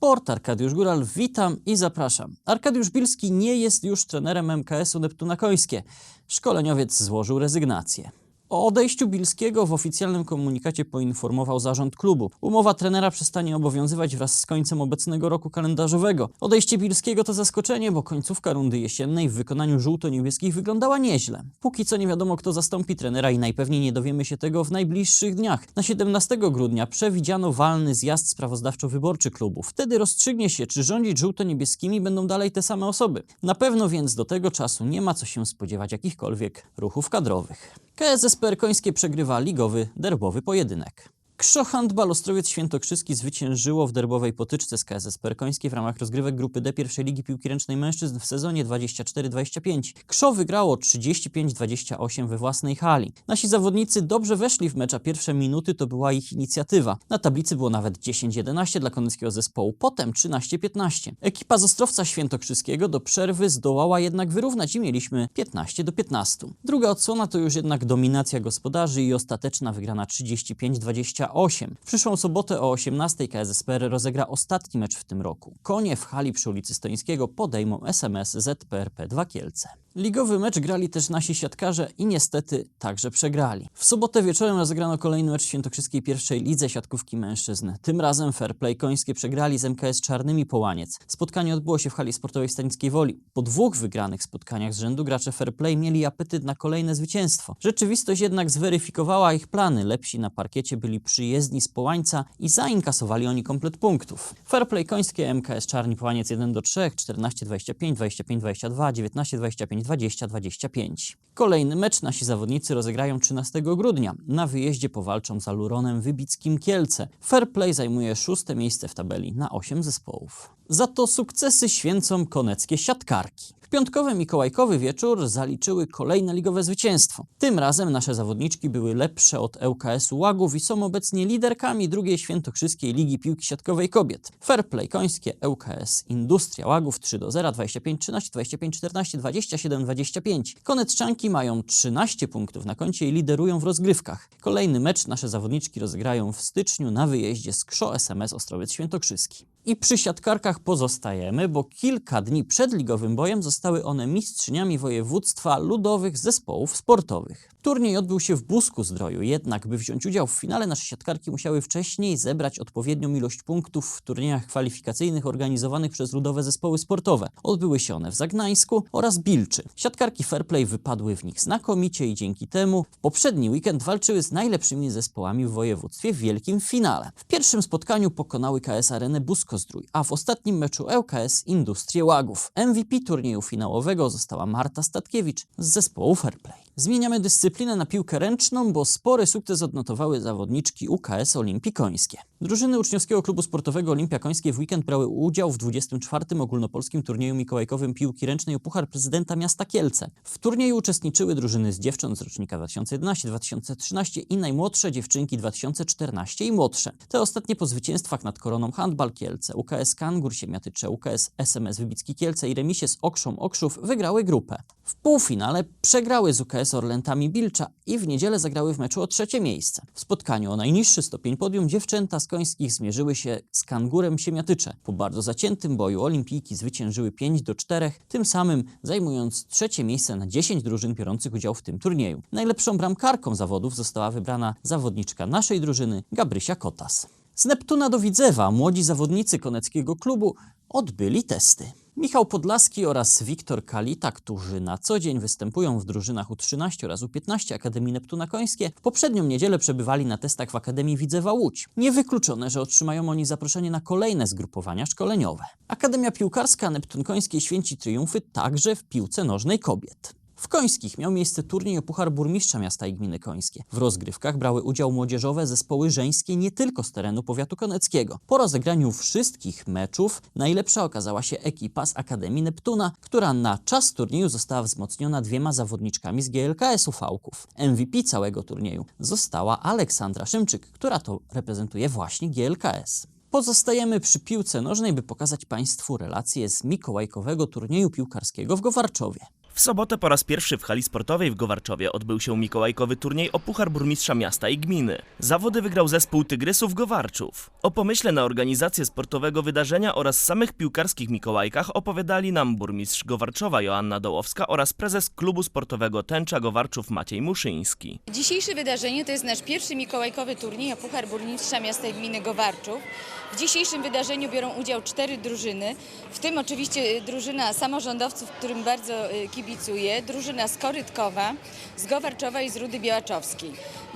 Sport, Arkadiusz Góral, witam i zapraszam. Arkadiusz Bilski nie jest już trenerem MKS-u Neptuna Końskie. Szkoleniowiec złożył rezygnację. O odejściu Bilskiego w oficjalnym komunikacie poinformował zarząd klubu. Umowa trenera przestanie obowiązywać wraz z końcem obecnego roku kalendarzowego. Odejście Bilskiego to zaskoczenie, bo końcówka rundy jesiennej w wykonaniu żółto-niebieskich wyglądała nieźle. Póki co nie wiadomo, kto zastąpi trenera i najpewniej nie dowiemy się tego w najbliższych dniach. Na 17 grudnia przewidziano walny zjazd sprawozdawczo-wyborczy klubu. Wtedy rozstrzygnie się, czy rządzić żółto-niebieskimi będą dalej te same osoby. Na pewno więc do tego czasu nie ma co się spodziewać jakichkolwiek ruchów kadrowych. KSSPR Końskie przegrywa ligowy, derbowy pojedynek. Krzo Handbal Ostrowiec Świętokrzyski zwyciężyło w derbowej potyczce z KSSPR Końskie w ramach rozgrywek grupy D pierwszej Ligi Piłki Ręcznej Mężczyzn w sezonie 24-25. Krzo wygrało 35-28 we własnej hali. Nasi zawodnicy dobrze weszli w mecz, a pierwsze minuty to była ich inicjatywa. Na tablicy było nawet 10-11 dla koneckiego zespołu, potem 13-15. Ekipa z Ostrowca Świętokrzyskiego do przerwy zdołała jednak wyrównać i mieliśmy 15 do 15. Druga odsłona to już jednak dominacja gospodarzy i ostateczna wygrana 35-28. W przyszłą sobotę o 18 KSSPR rozegra ostatni mecz w tym roku. Konie w hali przy ulicy Stońskiego podejmą SMS ZPRP 2 Kielce. Ligowy mecz grali też nasi siatkarze i niestety także przegrali. W sobotę wieczorem rozegrano kolejny mecz w świętokrzyskiej pierwszej lidze siatkówki mężczyzn. Tym razem Fair Play Końskie przegrali z MKS Czarnymi Połaniec. Spotkanie odbyło się w hali sportowej Stanickiej Woli. Po dwóch wygranych spotkaniach z rzędu gracze Fair Play mieli apetyt na kolejne zwycięstwo. Rzeczywistość jednak zweryfikowała ich plany. Lepsi na parkiecie byli przyjezdni z Połańca i zainkasowali oni komplet punktów. Fair Play Końskie MKS Czarni Połaniec 1 do 3, 14-25, 25-22, 19-25, 20-25. Kolejny mecz nasi zawodnicy rozegrają 13 grudnia. Na wyjeździe powalczą z Aluronem Wybickim Kielce. Fair Play zajmuje szóste miejsce w tabeli na 8 zespołów. Za to sukcesy święcą koneckie siatkarki. W piątkowy mikołajkowy wieczór zaliczyły kolejne ligowe zwycięstwo. Tym razem nasze zawodniczki były lepsze od ŁKS-u Łagów i są obecnie liderkami drugiej świętokrzyskiej Ligi Piłki Siatkowej Kobiet. Fair Play Końskie, ŁKS Industria Łagów 3 do 0, 25 13, 25 14, 27 25. Konecczanki mają 13 punktów na koncie i liderują w rozgrywkach. Kolejny mecz nasze zawodniczki rozegrają w styczniu na wyjeździe z KSZO SMS Ostrowiec Świętokrzyski. I przy siatkarkach pozostajemy, bo kilka dni przed ligowym bojem zostały one mistrzyniami województwa ludowych zespołów sportowych. Turniej odbył się w Busku Zdroju, jednak by wziąć udział w finale nasze siatkarki musiały wcześniej zebrać odpowiednią ilość punktów w turniejach kwalifikacyjnych organizowanych przez ludowe zespoły sportowe. Odbyły się one w Zagnańsku oraz Bilczy. Siatkarki Fairplay wypadły w nich znakomicie i dzięki temu w poprzedni weekend walczyły z najlepszymi zespołami w województwie w wielkim finale. W pierwszym spotkaniu pokonały KS Arenę Busko-Zdrój, a w ostatnim meczu ŁKS Industrię Łagów. MVP turnieju finałowego została Marta Statkiewicz z zespołu Fairplay. Zmieniamy dyscyplinę na piłkę ręczną, bo spory sukces odnotowały zawodniczki UKS Olimpii Końskie. Drużyny uczniowskiego klubu sportowego Olimpia Końskie w weekend brały udział w 24. ogólnopolskim turnieju mikołajkowym piłki ręcznej o Puchar Prezydenta Miasta Kielce. W turnieju uczestniczyły drużyny z dziewcząt z rocznika 2011-2013 i najmłodsze dziewczynki 2014 i młodsze. Te ostatnie po zwycięstwach nad Koroną Handbal Kielce, UKS Kangur Siemiatycze, UKS SMS Wybicki Kielce i remisie z Okrzą Okrzów wygrały grupę. W półfinale przegrały z UKS Orlentami Bilcza i w niedzielę zagrały w meczu o trzecie miejsce. W spotkaniu o najniższy stopień podium dziewczęta z Końskich zmierzyły się z Kangurem Siemiatycze. Po bardzo zaciętym boju olimpijki zwyciężyły 5 do 4, tym samym zajmując trzecie miejsce na 10 drużyn biorących udział w tym turnieju. Najlepszą bramkarką zawodów została wybrana zawodniczka naszej drużyny Gabrysia Kotas. Z Neptuna do Widzewa młodzi zawodnicy koneckiego klubu odbyli testy. Michał Podlaski oraz Wiktor Kalita, którzy na co dzień występują w drużynach U13 oraz U15 Akademii Neptuna Końskie, w poprzednią niedzielę przebywali na testach w Akademii Widzewa Łódź. Niewykluczone, że otrzymają oni zaproszenie na kolejne zgrupowania szkoleniowe. Akademia Piłkarska Neptun Końskie święci triumfy także w piłce nożnej kobiet. W Końskich miał miejsce turniej o Puchar Burmistrza Miasta i Gminy Końskie. W rozgrywkach brały udział młodzieżowe zespoły żeńskie nie tylko z terenu powiatu koneckiego. Po rozegraniu wszystkich meczów najlepsza okazała się ekipa z Akademii Neptuna, która na czas turnieju została wzmocniona dwiema zawodniczkami z GLKS-u Fałków. MVP całego turnieju została Aleksandra Szymczyk, która to reprezentuje właśnie GLKS. Pozostajemy przy piłce nożnej, by pokazać Państwu relacje z mikołajkowego turnieju piłkarskiego w Gowarczowie. W sobotę po raz pierwszy w hali sportowej w Gowarczowie odbył się mikołajkowy turniej o Puchar Burmistrza Miasta i Gminy. Zawody wygrał zespół Tygrysów Gowarczów. O pomyśle na organizację sportowego wydarzenia oraz samych piłkarskich mikołajkach opowiadali nam burmistrz Gowarczowa Joanna Dołowska oraz prezes klubu sportowego Tęcza Gowarczów Maciej Muszyński. Dzisiejsze wydarzenie to jest nasz pierwszy mikołajkowy turniej o Puchar Burmistrza Miasta i Gminy Gowarczów. W dzisiejszym wydarzeniu biorą udział cztery drużyny, w tym oczywiście drużyna samorządowców, którym bardzo y, kibicuję, drużyna z Korytkowa, z Gowarczowa i z Rudy Białaczowskiej.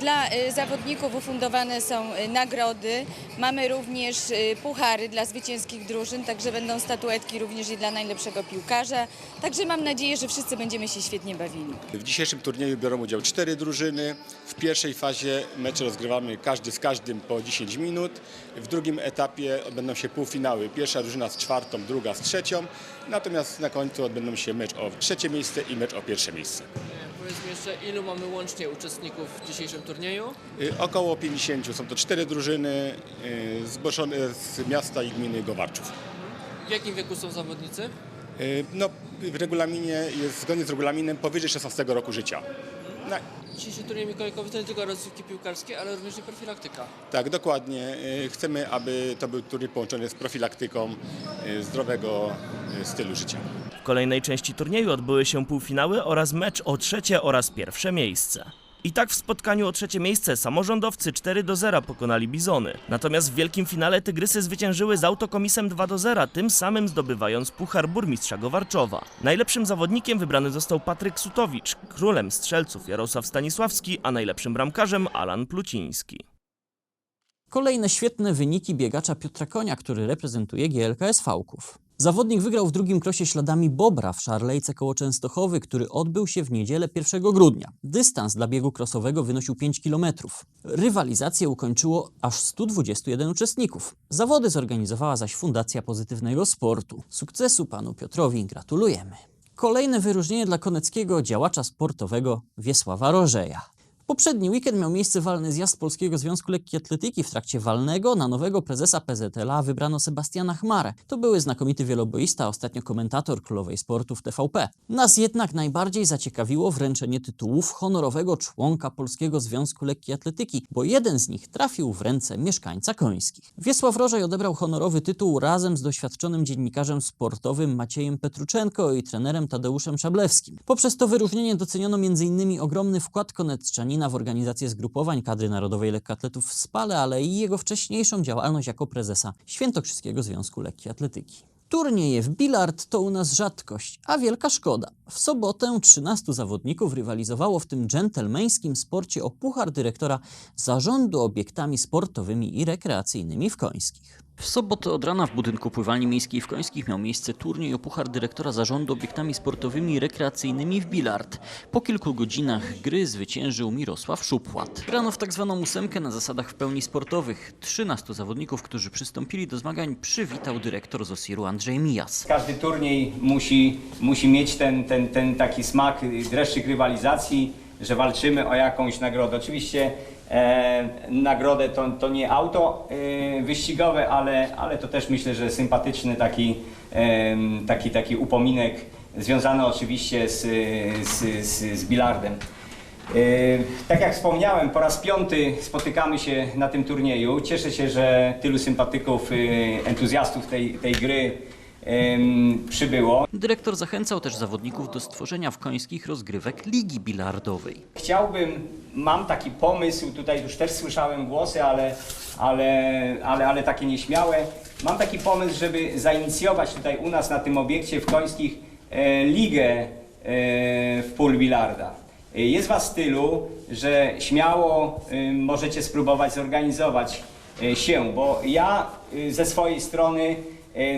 Dla y, zawodników ufundowane są y, nagrody, mamy również y, puchary dla zwycięskich drużyn, także będą statuetki również i dla najlepszego piłkarza. Także mam nadzieję, że wszyscy będziemy się świetnie bawili. W dzisiejszym turnieju biorą udział cztery drużyny. W pierwszej fazie mecze rozgrywamy każdy z każdym po 10 minut. W drugim etapie odbędą się półfinały. Pierwsza drużyna z czwartą, druga z trzecią. Natomiast na końcu odbędą się mecz o trzecie miejsce i mecz o pierwsze miejsce. Powiedzmy jeszcze, ilu mamy łącznie uczestników w dzisiejszym turnieju? Y, Około 50 są to cztery drużyny y, zgłoszone z miasta i gminy Gowarczów. W jakim wieku są zawodnicy? Y, No, w regulaminie jest zgodnie z regulaminem powyżej 16 roku życia. No, Dzisiejszy turniej mikołajkowy to nie tylko rozrywki piłkarskie, ale również i profilaktyka. tak, dokładnie. Y, Chcemy, aby to był turniej połączony z profilaktyką y, zdrowego y, stylu życia. Kolejnej części turnieju odbyły się półfinały oraz mecz o trzecie oraz pierwsze miejsce. I tak w spotkaniu o trzecie miejsce samorządowcy 4 do 0 pokonali Bizony. Natomiast w wielkim finale Tygrysy zwyciężyły z autokomisem 2 do 0, tym samym zdobywając Puchar Burmistrza Gowarczowa. Najlepszym zawodnikiem wybrany został Patryk Sutowicz, królem strzelców Jarosław Stanisławski, a najlepszym bramkarzem Alan Pluciński. Kolejne świetne wyniki biegacza Piotra Konia, który reprezentuje GLKS Fałków. Zawodnik wygrał w drugim krosie śladami Bobra w Szarlejce koło Częstochowy, który odbył się w niedzielę 1 grudnia. Dystans dla biegu krosowego wynosił 5 km. Rywalizację ukończyło aż 121 uczestników. Zawody zorganizowała zaś Fundacja Pozytywnego Sportu. Sukcesu panu Piotrowi gratulujemy. Kolejne wyróżnienie dla koneckiego działacza sportowego Wiesława Rożeja. Poprzedni weekend miał miejsce walny zjazd Polskiego Związku Lekkiej Atletyki. W trakcie walnego na nowego prezesa PZLA wybrano Sebastiana Chmarę. To były znakomity wieloboista, ostatnio komentator królowej sportu w TVP. Nas jednak najbardziej zaciekawiło wręczenie tytułów honorowego członka Polskiego Związku Lekkiej Atletyki, bo jeden z nich trafił w ręce mieszkańca Końskich. Wiesław Rożej odebrał honorowy tytuł razem z doświadczonym dziennikarzem sportowym Maciejem Petruczenko i trenerem Tadeuszem Szablewskim. Poprzez to wyróżnienie doceniono m.in. ogromny wkład Konetczanina w organizację zgrupowań kadry narodowej lekkoatletów w Spale, ale i jego wcześniejszą działalność jako prezesa Świętokrzyskiego Związku Lekkiej Atletyki. Turnieje w bilard to u nas rzadkość, a wielka szkoda. W sobotę 13 zawodników rywalizowało w tym dżentelmeńskim sporcie o puchar dyrektora zarządu obiektami sportowymi i rekreacyjnymi w Końskich. W sobotę od rana w budynku pływalni miejskiej w Końskich miał miejsce turniej o puchar dyrektora zarządu obiektami sportowymi i rekreacyjnymi w bilard. Po kilku godzinach gry zwyciężył Mirosław Szupłat. Grano w tak zwaną ósemkę na zasadach w pełni sportowych. 13 zawodników, którzy przystąpili do zmagań, przywitał dyrektor z Osiru Andrzej Mijas. Każdy turniej musi, musi mieć ten, ten, ten taki smak, dreszczyk rywalizacji, że walczymy o jakąś nagrodę. Oczywiście e, nagrodę to, to nie auto e, wyścigowe, ale, ale to też myślę, że sympatyczny taki, e, taki, taki upominek związany oczywiście z, z, z, z bilardem. E, Tak jak wspomniałem, po raz piąty spotykamy się na tym turnieju. Cieszę się, że tylu sympatyków, e, entuzjastów tej, tej gry przybyło. Dyrektor zachęcał też zawodników do stworzenia w Końskich rozgrywek ligi bilardowej. Chciałbym, mam taki pomysł, tutaj już też słyszałem głosy, ale, ale, ale, ale takie nieśmiałe. Mam taki pomysł, żeby zainicjować tutaj u nas na tym obiekcie w Końskich e, ligę e, w pól bilarda. Jest Was tylu, że śmiało e, możecie spróbować zorganizować e, się, bo ja e, ze swojej strony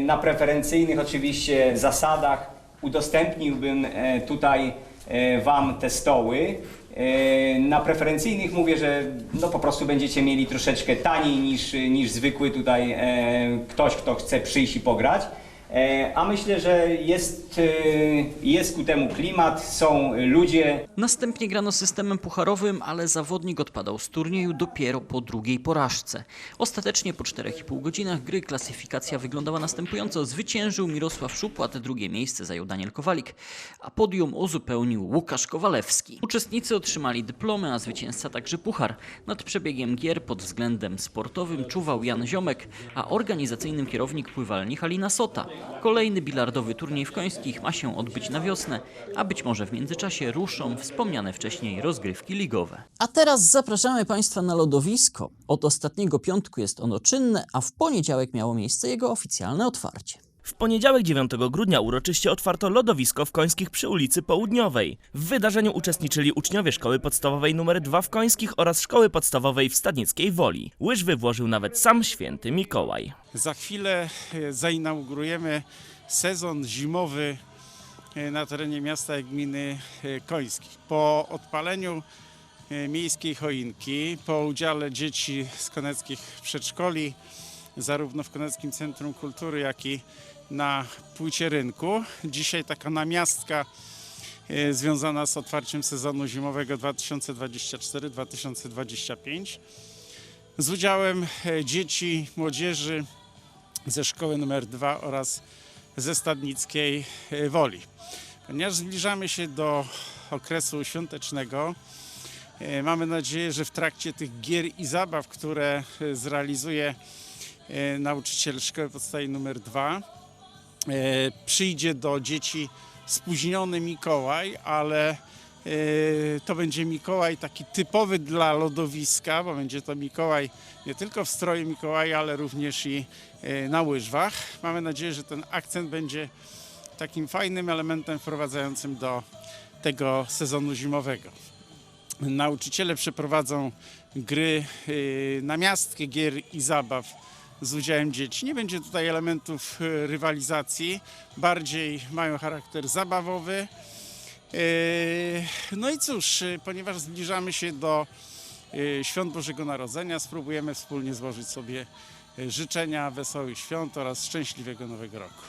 na preferencyjnych oczywiście zasadach udostępniłbym e, tutaj e, Wam te stoły. E, Na preferencyjnych mówię, że no po prostu będziecie mieli troszeczkę taniej niż, niż zwykły tutaj e, ktoś, kto chce przyjść i pograć. E, A myślę, że jest, e, jest ku temu klimat, są ludzie, Następnie grano systemem pucharowym, ale zawodnik odpadał z turnieju dopiero po drugiej porażce. Ostatecznie po 4,5 godzinach gry klasyfikacja wyglądała następująco. Zwyciężył Mirosław Szupłat, drugie miejsce zajął Daniel Kowalik, a podium uzupełnił Łukasz Kowalewski. Uczestnicy otrzymali dyplomy, a zwycięzca także puchar. Nad przebiegiem gier pod względem sportowym czuwał Jan Ziomek, a organizacyjnym kierownik pływalni Halina Sota. Kolejny bilardowy turniej w Końskich ma się odbyć na wiosnę, a być może w międzyczasie ruszą wspomniane wcześniej rozgrywki ligowe. A teraz zapraszamy Państwa na lodowisko. Od ostatniego piątku jest ono czynne, a w poniedziałek miało miejsce jego oficjalne otwarcie. W poniedziałek 9 grudnia uroczyście otwarto lodowisko w Końskich przy ulicy Południowej. W wydarzeniu uczestniczyli uczniowie Szkoły Podstawowej nr 2 w Końskich oraz Szkoły Podstawowej w Stadnickiej Woli. Łyżwy włożył nawet sam święty Mikołaj. Za chwilę e, zainaugurujemy sezon zimowy e, na terenie miasta i gminy e, Końskich. Po odpaleniu miejskiej choinki, po udziale dzieci z koneckich przedszkoli, zarówno w Koneckim Centrum Kultury, jak i na płycie rynku. Dzisiaj taka namiastka e, związana z otwarciem sezonu zimowego 2024-2025 z udziałem e, dzieci, młodzieży ze szkoły numer 2 oraz ze Stadnickiej e, Woli. Ponieważ zbliżamy się do okresu świątecznego, mamy nadzieję, że w trakcie tych gier i zabaw, które zrealizuje nauczyciel szkoły podstawowej numer 2, e, przyjdzie do dzieci spóźniony Mikołaj, ale e, to będzie Mikołaj taki typowy dla lodowiska, bo będzie to Mikołaj nie tylko w stroju Mikołaja, ale również i e, na łyżwach. Mamy nadzieję, że ten akcent będzie takim fajnym elementem wprowadzającym do tego sezonu zimowego. Nauczyciele przeprowadzą gry, namiastkę gier i zabaw z udziałem dzieci. Nie będzie tutaj elementów yy, rywalizacji, bardziej mają charakter zabawowy. Yy, No i cóż, yy, ponieważ zbliżamy się do świąt Bożego Narodzenia, spróbujemy wspólnie złożyć sobie życzenia wesołych świąt oraz szczęśliwego nowego roku.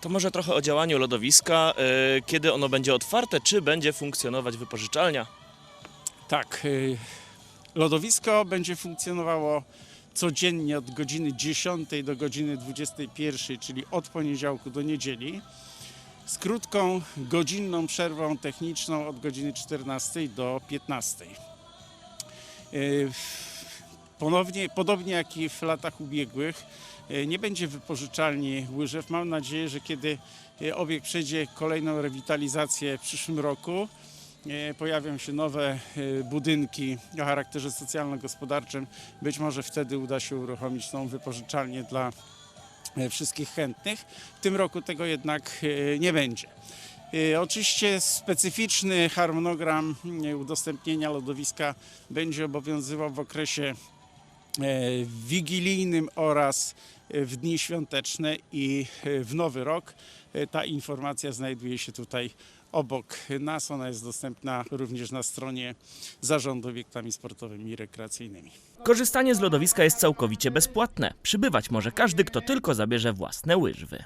To może trochę o działaniu lodowiska, kiedy ono będzie otwarte, czy będzie funkcjonować wypożyczalnia? Tak, lodowisko będzie funkcjonowało codziennie od godziny 10 do godziny 21, czyli od poniedziałku do niedzieli, z krótką godzinną przerwą techniczną od godziny 14 do 15. Y, Ponownie, podobnie jak i w latach ubiegłych, y, nie będzie wypożyczalni łyżew. Mam nadzieję, że kiedy y, obiekt przejdzie kolejną rewitalizację w przyszłym roku, e, pojawią się nowe e, budynki o charakterze socjalno-gospodarczym. Być może wtedy uda się uruchomić tą wypożyczalnię dla e, wszystkich chętnych. W tym roku tego jednak e, nie będzie. E, Oczywiście specyficzny harmonogram e, udostępnienia lodowiska będzie obowiązywał w okresie e, wigilijnym oraz e, w dni świąteczne i e, w nowy rok. E, Ta informacja znajduje się tutaj obok nas. Ona jest dostępna również na stronie Zarządu Obiektami Sportowymi i Rekreacyjnymi. Korzystanie z lodowiska jest całkowicie bezpłatne. Przybywać może każdy, kto tylko zabierze własne łyżwy.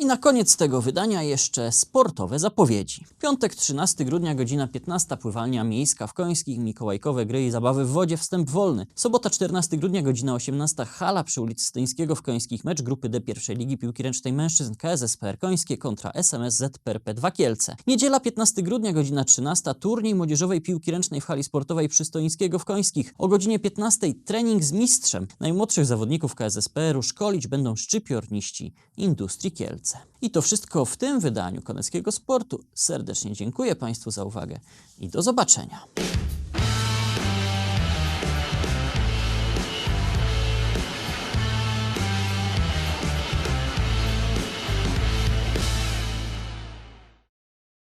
I na koniec tego wydania jeszcze sportowe zapowiedzi. Piątek 13 grudnia, godzina 15, pływalnia miejska w Końskich, Mikołajkowe gry i zabawy w wodzie, wstęp wolny. Sobota 14 grudnia, godzina 18, hala przy ulicy Styńskiego w Końskich, mecz grupy D pierwszej Ligi Piłki Ręcznej Mężczyzn KSSPR Końskie kontra SMS ZPRP 2 Kielce. Niedziela 15 grudnia, godzina 13, turniej młodzieżowej piłki ręcznej w hali sportowej przy Stoińskiego w Końskich. O godzinie 15 trening z mistrzem. Najmłodszych zawodników KSSPR-u szkolić będą szczypiorniści Industrii Kielce. I to wszystko w tym wydaniu Koneckiego Sportu. Serdecznie dziękuję Państwu za uwagę i do zobaczenia.